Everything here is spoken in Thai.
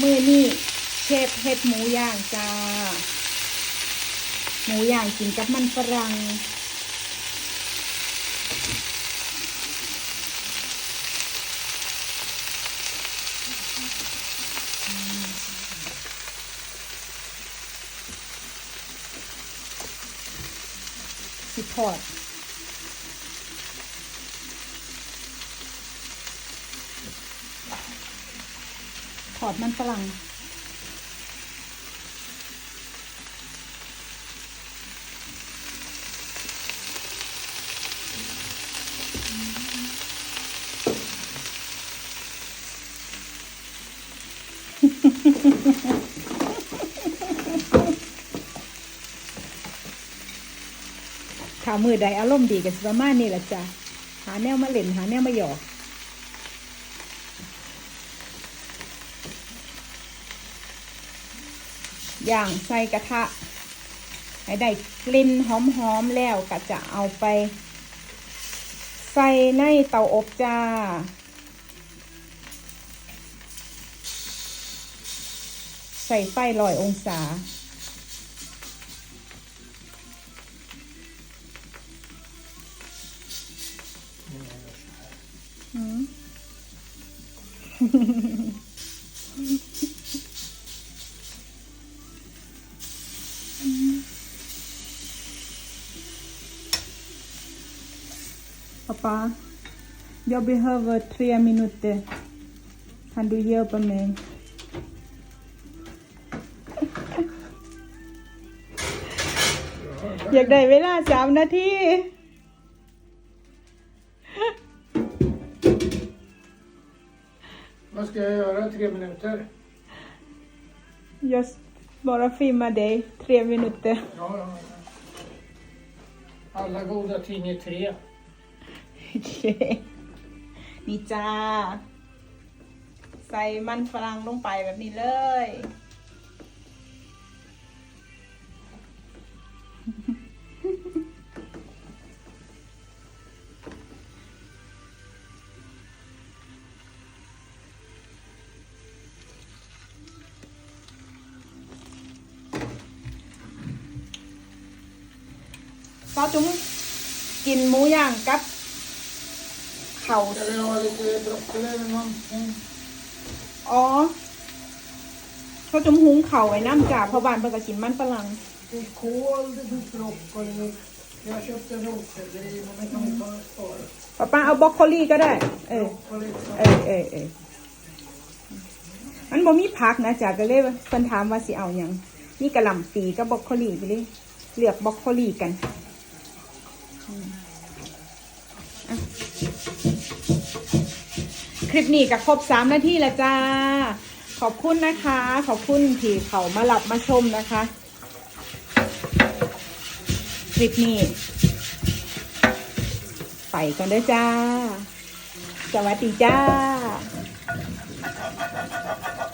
มือนี่เชฟเฮ็ดหมูย่างจ้า หมูย่างกินกับมันฝรั่งสิทอด อดมันฝรั่งถ้ามือใดอารมณ์ดีกับสประมาณนี้แหละจ้ะหาแนวมาเล่นหาแนวมาหยอก ย่างใส่กระทะ ให้ได้กลิ่นหอมๆแล้วก็จะเอาไป ใส่ในเตาอบจ้าใส่ไฟลอยองศา อืม Pappa, jag behöver tre minuter. Kan du hjälpa mig? อยากได้เวลาสามนาที Vad ska jag göra? Tre minuter? Just bara filma dig tre minuter. Ja, ja. Alla goda ting är tre. เค นี่จ้า ใส่มันฝรั่งลงไปแบบนี้เลยซอจุ้มกินหมูย่างกับ เขาอ๋อ เขาจมหุงเข่าไว้น้ำจ่าพราะบ้านเพิ่นก็กินมันฝรั่ง Det finns kål, det finns broccoli. Jag köpte rotselleri, men det kan vi ta spara. ป้าป้าเอาบรอกโคลี่ก็ได้ เออ Broccoli, เออเออเออมันบ่มีผักนะจ่าก็เลยเพิ่นถามว่าสิเอาหยังมีกระหล่ำปีกับบรอกโคลีไปเลยเลือกบรอกโคลีกันอืม คลิปนี้ก็ครบสามนาทีแล้วจ้า ขอบคุณนะคะ ขอบคุณที่เขามาหลับมาชมนะคะ คลิปนี้ ไปก่อนเด้อจ้า สวัสดีจ้า